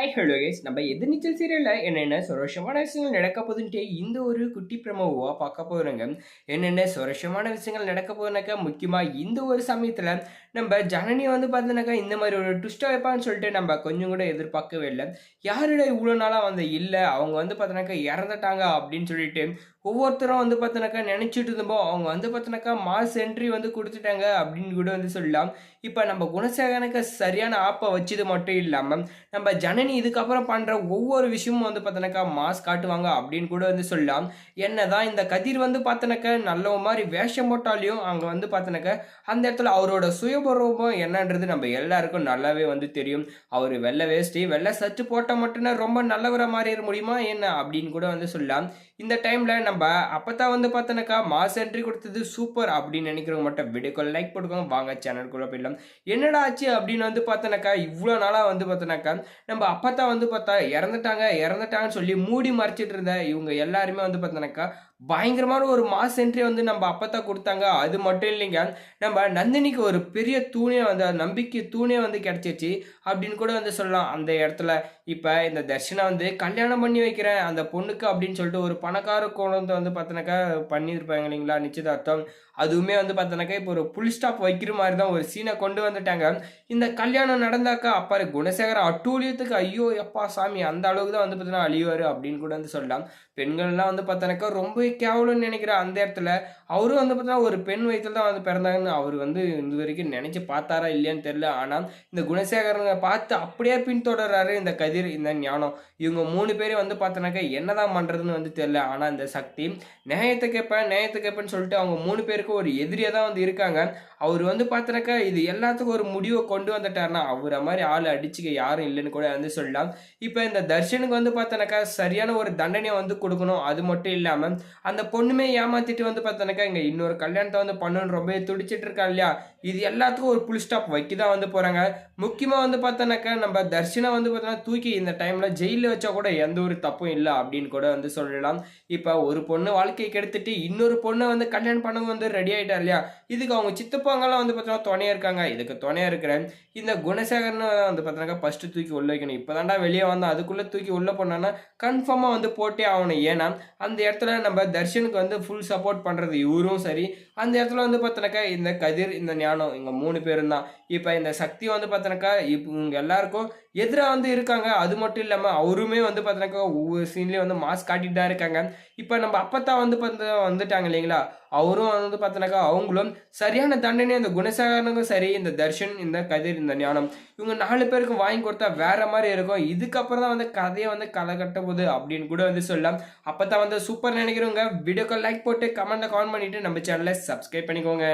High hello guys நம்ம எதிர்நீச்சல் சீரியலில் என்னென்ன சுரோஷமான விஷயங்கள் நடக்க போகுதுன்ட்டு இந்த ஒரு குட்டி பிரமோவாக பார்க்க போகிறோங்க என்னென்ன சுரோஷமான விஷயங்கள் நடக்க போகுதுனாக்கா முக்கியமாக இந்த ஒரு சமயத்தில் நம்ம ஜனனி வந்து பார்த்தோன்னாக்கா இந்த மாதிரி ஒரு ட்விஸ்ட்டாக வைப்பான்னு சொல்லிட்டு நம்ம கொஞ்சம் கூட எதிர்பார்க்கவே இல்லை. யாரோட இவ்வளோ நாளாக வந்து இல்லை அவங்க வந்து பார்த்தோன்னாக்கா இறந்துட்டாங்க அப்படின்னு சொல்லிட்டு ஒவ்வொருத்தரும் வந்து பார்த்தோன்னாக்கா நினச்சிட்டு இருந்தப்போ அவங்க வந்து பார்த்தோன்னாக்கா மாஸ் என்ட்ரி வந்து கொடுத்துட்டாங்க அப்படின்னு கூட வந்து சொல்லலாம். இப்போ நம்ம குணசேகரனுக்கு சரியான ஆப்பை வச்சது மட்டும் இல்லாமல் நம்ம ஜனனி இதுக்கப்புறம் பண்ணுற ஒவ்வொரு விஷயமும் வந்து பார்த்தோன்னாக்கா மாஸ் காட்டுவாங்க அப்படின்னு கூட வந்து சொல்லலாம். என்ன தான் இந்த கதிர் வந்து பார்த்தோன்னாக்கா நல்ல மாதிரி வேஷம் போட்டாலையும் அங்கே வந்து பார்த்தோன்னாக்கா அந்த இடத்துல அவரோட சுயபரூபம் என்னன்றது நம்ம எல்லாருக்கும் நல்லாவே வந்து தெரியும். அவர் வெள்ளை வேஷ்டி வெள்ளை சச்சு போட்டால் மட்டும்தான் ரொம்ப நல்லவரை மாறிட முடியுமா என்ன அப்படின்னு கூட வந்து சொல்லலாம். இந்த டைமில் நம்ம அப்போ தான் வந்து பார்த்தோன்னாக்கா மாஸ் என்ட்ரி கொடுத்தது சூப்பர் அப்படின்னு நினைக்கிறவங்க மட்டும் வீடியோக்கு லைக் போட்டுக்கோங்க. வாங்க சேனலுக்குள்ளே போயிடலாம். என்னடா ஆச்சு அப்படின்னு வந்து பார்த்தோன்னாக்கா இவ்வளோ நாளாக வந்து பார்த்தோன்னாக்கா நம்ம அப்போ தான் வந்து பார்த்தா இறந்துட்டாங்க இறந்துட்டாங்கன்னு சொல்லி மூடி மறைச்சிட்டு இருந்த இவங்க எல்லாருமே வந்து பார்த்தோன்னாக்கா பயங்கரமான ஒரு மாஸ் என்ட்ரி வந்து நம்ம அப்பத்தான் கொடுத்தாங்க. அது மட்டும் இல்லைங்க. நம்ம நந்தினிக்கு ஒரு பெரிய தூணே வந்து நம்பிக்கை தூணே வந்து கிடச்சிச்சு அப்படின்னு கூட வந்து சொல்லலாம். அந்த இடத்துல இப்போ இந்த தர்ஷனை வந்து கல்யாணம் பண்ணி வைக்கிறேன். அந்த பொண்ணுக்கு அப்படின்னு சொல்லிட்டு ஒரு பணக்கார குழந்தை வந்து பார்த்தோன்னாக்கா பண்ணியிருப்பாங்க இல்லைங்களா? நிச்சயதார்த்தம். அதுவுமே வந்து பார்த்தோன்னாக்கா இப்போ ஒரு புல் ஸ்டாப் வைக்கிற மாதிரி தான் ஒரு சீனை கொண்டு வந்துட்டாங்க. இந்த கல்யாணம் நடந்தாக்கா அப்பா குணசேகர அட்டூழியத்துக்கு ஐயோ எப்பா சாமி அந்த அளவுக்கு தான் வந்து பார்த்தீங்கன்னா அழிவார். அப்படின்னு கூட வந்து சொல்லலாம். பெண்கள்லாம் வந்து பார்த்தோன்னாக்கா ரொம்ப கேவலம்னு நினைக்கிற அந்த இடத்துல அவரும் வந்து பார்த்தீங்கன்னா ஒரு பெண் வயிற்றில் தான் வந்து பிறந்தாங்கன்னு அவர் வந்து இது வரைக்கும் நினச்சி பார்த்தாரா இல்லையான்னு தெரில ஆனால் இந்த குணசேகரனை பார்த்து அப்படியே பின்தொடர்றாரு இந்த கதிர் இந்த ஞானம். இவங்க மூணு பேரும் வந்து பார்த்தோன்னாக்கா என்னதான் பண்ணுறதுன்னு வந்து தெரில ஆனால் இந்த சக்தி நியாயத்தை கேட்பேன் நியாயத்தை கேட்பேன்னு சொல்லிட்டு அவங்க மூணு பேருக்கும் ஒரு எதிரியாக தான் வந்து இருக்காங்க. அவர் வந்து பார்த்தனாக்கா இது எல்லாத்துக்கும் ஒரு முடிவை கொண்டு வந்துட்டார்னா அவரை மாதிரி ஆள் அடிச்சுக்க யாரும் இல்லைன்னு கூட வந்து சொல்லலாம். இப்போ இந்த தர்ஷனுக்கு வந்து பார்த்தனாக்கா சரியான ஒரு தண்டனையை வந்து கொடுக்கணும். அது மட்டும் இல்லாமல் அந்த பொண்ணுமே ஏமாத்திட்டு வந்து பார்த்தனாக்கா இங்கே இன்னொரு கல்யாணத்தை வந்து பண்ணணும்னு ரொம்ப துடிச்சிட்டு இருக்கா இல்லையா? இது எல்லாத்துக்கும் ஒரு புல் ஸ்டாப் வைக்க தான் வந்து போகிறாங்க முக்கியமாக வந்து பார்த்தோன்னாக்கா நம்ம தர்ஷனை வந்து பார்த்தோன்னா தூக்கி இந்த டைமில் ஜெயிலில் வச்சா கூட எந்த ஒரு தப்பும் இல்லை அப்படின்னு கூட வந்து சொல்லலாம். இப்போ ஒரு பொண்ணு வாழ்க்கையை கெடுத்துட்டு இன்னொரு பொண்ணை வந்து கல்யாணம் பண்ண வந்து ரெடி ஆகிட்டா இல்லையா? இதுக்கு அவங்க சித்தப்பாங்கெல்லாம் வந்து பார்த்தோன்னா துணையாக இருக்காங்க. இதுக்கு துணையாக இருக்கிறேன். இந்த குணசேகரன் வந்து பார்த்தோன்னாக்கா ஃபஸ்ட்டு தூக்கி உள்ளே வைக்கணும். இப்போ தாண்டா வெளியே வந்தால் அதுக்குள்ளே தூக்கி உள்ளே போனான்னா கன்ஃபார்மாக வந்து போட்டே ஆகணும். ஏன்னா அந்த இடத்துல நம்ம தர்ஷனுக்கு வந்து ஃபுல் சப்போர்ட் பண்ணுறது இவரும் சரி. அந்த இடத்துல வந்து பார்த்தோன்னாக்கா இந்த கதிர் இந்த ஞானம் இங்கே மூணு பேரும் தான். இப்போ இந்த சக்தி வந்து பார்த்தனாக்கா இப்போ இவங்க எல்லாருக்கும் எதிராக வந்து இருக்காங்க. அது மட்டும் இல்லாமல் அவருமே வந்து பார்த்தீங்கன்னாக்கா ஒவ்வொரு சீன்லேயும் வந்து மாஸ்க் காட்டிட்டு தான் இருக்காங்க. இப்போ நம்ம அப்பத்தான் வந்து பார்த்து வந்துட்டாங்க இல்லைங்களா? அவரும் வந்து பார்த்தோன்னாக்கா அவங்களும் சரியான தண்டனை இந்த குணசேகரனுக்கும் சரி இந்த தர்ஷன் இந்த கதிர் இந்த ஞானம் இவங்க நாலு பேருக்கும் வாங்கி கொடுத்தா வேற மாதிரி இருக்கும். இதுக்கப்புறம் தான் வந்து கதையை வந்து களை கட்ட போகுது அப்படின்னு கூட வந்து சொல்லலாம். அப்போ தான் வந்து சூப்பர் நினைக்கிறவங்க வீடியோக்கு லைக் போட்டு கமெண்ட்டை கமெண்ட் பண்ணிவிட்டு நம்ம சேனலை சப்ஸ்கிரைப் பண்ணிக்கோங்க.